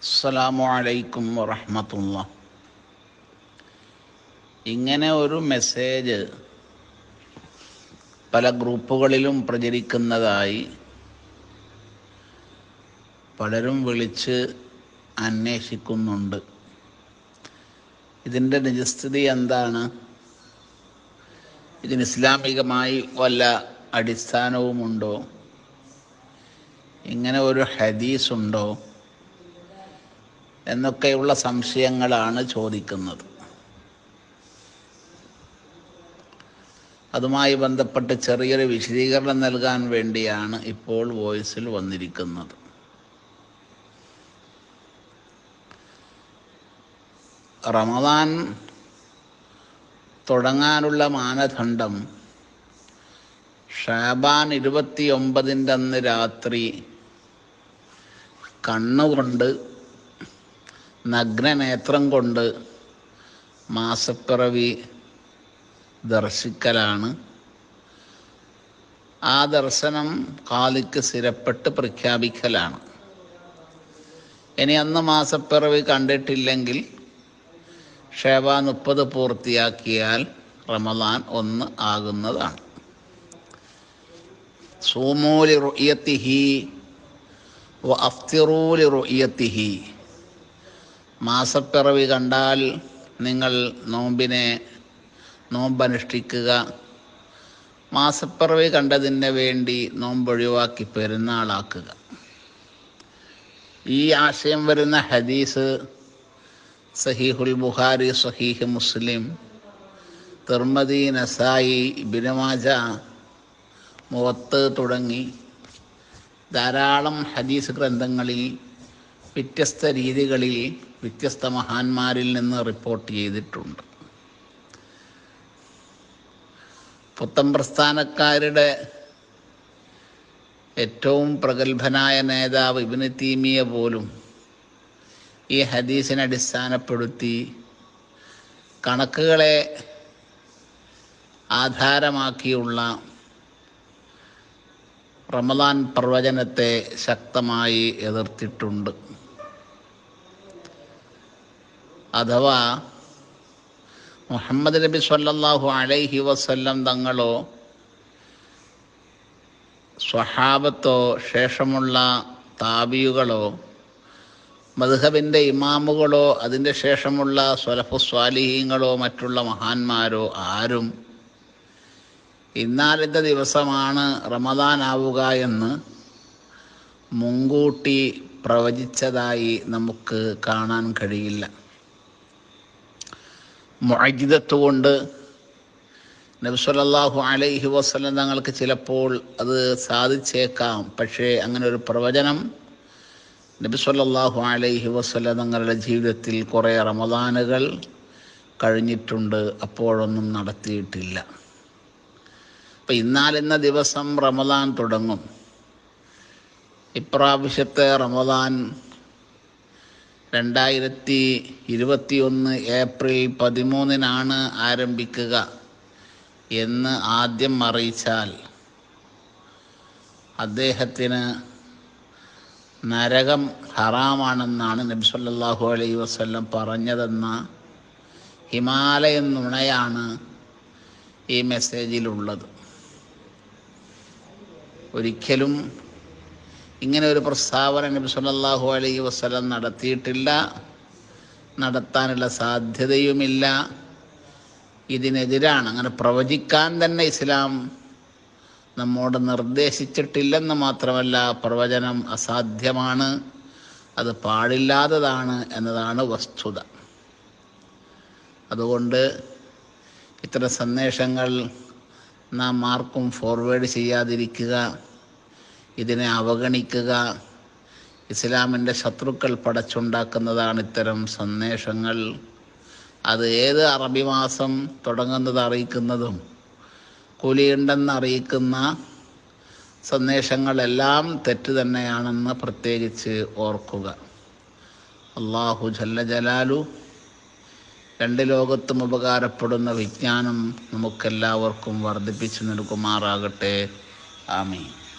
അസ്സലാമു അലൈക്കും വറഹമത്തുള്ള. ഇങ്ങനെ ഒരു മെസ്സേജ് പല ഗ്രൂപ്പുകളിലും പ്രചരിക്കുന്നതായി പലരും വിളിച്ച് അന്വേഷിക്കുന്നുണ്ട്. ഇതിന്റെ നിജസ്ഥിതി എന്താണ്? ഇതിന് ഇസ്ലാമികമായി വല്ല അടിസ്ഥാനവുമുണ്ടോ? ഇങ്ങനെ ഒരു ഹദീസ് ഉണ്ടോ എന്നൊക്കെയുള്ള സംശയങ്ങളാണ് ചോദിക്കുന്നത്. അതുമായി ബന്ധപ്പെട്ട് ചെറിയൊരു വിശദീകരണം നൽകാൻ വേണ്ടിയാണ് ഇപ്പോൾ വോയിസിൽ വന്നിരിക്കുന്നത്. റമദാൻ തുടങ്ങാനുള്ള മാനദണ്ഡം ഷാബാൻ ഇരുപത്തിയൊമ്പതിന്റെ അന്ന് രാത്രി കണ്ണുകൊണ്ട് നഗ്നനേത്രം കൊണ്ട് മാസപ്പിറവി ദർശിക്കലാണ്. ആ ദർശനം കാലിക്ക് സ്ഥിരപ്പെട്ട് പ്രഖ്യാപിക്കലാണ്. ഇനി അന്ന് മാസപ്പിറവി കണ്ടിട്ടില്ലെങ്കിൽ ഷേബ മുപ്പത് പൂർത്തിയാക്കിയാൽ റമദാൻ ഒന്ന് ആകുന്നതാണ്. സൂമൂലി റുയത്തിഹി വ അഫ്തിറൂലി റുയത്തിഹി മാസപ്പിറവി കണ്ടാൽ നിങ്ങൾ നോമ്പിനെ നോമ്പനുഷ്ഠിക്കുക. മാസപ്പിറവി കണ്ടതിന് വേണ്ടി നോമ്പൊഴിവാക്കി പെരുന്നാളാക്കുക. ഈ ആശയം വരുന്ന ഹദീസ് സഹീഹുൽ ബുഖാരി സഹീഹ് മുസ്ലിം തിർമതി നസായി ബിനമാജ മുഖത്ത് തുടങ്ങി ധാരാളം ഹദീസ് ഗ്രന്ഥങ്ങളിൽ വ്യത്യസ്ത രീതികളിൽ വ്യത്യസ്ത മഹാന്മാരിൽ നിന്ന് റിപ്പോർട്ട് ചെയ്തിട്ടുണ്ട്. പുത്തൻ പ്രസ്ഥാനക്കാരുടെ ഏറ്റവും പ്രഗത്ഭനായ നേതാവ് ഇബിന് തീമിയ പോലും ഈ ഹദീസിനെ അടിസ്ഥാനപ്പെടുത്തി കണക്കുകളെ ആധാരമാക്കിയുള്ള റമദാൻ പ്രവചനത്തെ ശക്തമായി എതിർത്തിട്ടുണ്ട്. അഥവാ മുഹമ്മദ് നബി സല്ലാഹു അലൈഹി വസ്ല്ലം തങ്ങളോ സ്വഹാബത്തോ ശേഷമുള്ള താബിയുകളോ മധുഹബിന്റെ ഇമാമുകളോ അതിന്റെ ശേഷമുള്ള സ്വലഫു സ്വാലിഹീങ്ങളോ മറ്റുള്ള മഹാന്മാരോ ആരും ഇന്നാലത്തെ ദിവസമാണ് റമദാൻ ആവുക എന്ന് മുൻകൂട്ടി പ്രവചിച്ചതായി നമുക്ക് കാണാൻ കഴിയില്ല. മുഅജിദത്ത് കൊണ്ട് നബ്സല്ലാഹു അലൈഹി വസ്ലം തങ്ങൾക്ക് ചിലപ്പോൾ അത് സാധിച്ചേക്കാം. പക്ഷേ അങ്ങനെ ഒരു പ്രവചനം നബി സല്ലല്ലാഹു അലൈഹി വസ്ലം തങ്ങളുടെ ജീവിതത്തിൽ കുറേ റമദാനുകൾ കഴിഞ്ഞിട്ടുണ്ട്. അപ്പോഴൊന്നും നടത്തിയിട്ടില്ല. അപ്പം ഇന്നാലെന്ന ദിവസം റമദാൻ തുടങ്ങും. ഇപ്രാവശ്യത്തെ റമദാൻ രണ്ടായിരത്തി ഇരുപത്തിയൊന്ന് ഏപ്രിൽ പതിമൂന്നിനാണ് ആരംഭിക്കുക എന്ന് ആദ്യം അറിയിച്ചാൽ അദ്ദേഹത്തിന് നരകം ഹറാമാണെന്നാണ് നബി സല്ലല്ലാഹു അലൈഹി വസല്ലം പറഞ്ഞതെന്ന ഹിമാലയൻ നുണയാണ് ഈ മെസ്സേജിലുള്ളത്. ഒരിക്കലും ഇങ്ങനെ ഒരു പ്രസ്താവന നബി സല്ലല്ലാഹു അലൈഹി വസല്ലം നടത്തിയിട്ടില്ല. നടത്താനുള്ള സാധ്യതയുമില്ല. ഇതിനെതിരാണ്. അങ്ങനെ പ്രവചിക്കാൻ തന്നെ ഇസ്ലാം നമ്മോട് നിർദ്ദേശിച്ചിട്ടില്ലെന്ന് മാത്രമല്ല പ്രവചനം അസാധ്യമാണ്. അത് പാടില്ലാത്തതാണ് എന്നതാണ് വസ്തുത. അതുകൊണ്ട് ഇത്തരം സന്ദേശങ്ങൾ നാം ആർക്കും ഫോർവേഡ് ചെയ്യാതിരിക്കുക. ഇതിനെ അവഗണിക്കുക. ഇസ്ലാമിന്റെ ശത്രുക്കൾ പടച്ചുണ്ടാക്കുന്നതാണ് ഇത്തരം സന്ദേശങ്ങൾ. അത് ഏത് അറബി മാസം തുടങ്ങുന്നത് അറിയിക്കുന്നതും കൂലിയുണ്ടെന്ന് അറിയിക്കുന്ന സന്ദേശങ്ങളെല്ലാം തെറ്റ് തന്നെയാണെന്ന് പ്രത്യേകിച്ച് ഓർക്കുക. അള്ളാഹു ജല്ല ജലാലു രണ്ട് ലോകത്തും ഉപകാരപ്പെടുന്ന വിജ്ഞാനം നമുക്കെല്ലാവർക്കും വർദ്ധിപ്പിച്ചു നൽകുമാറാകട്ടെ. ആമീൻ.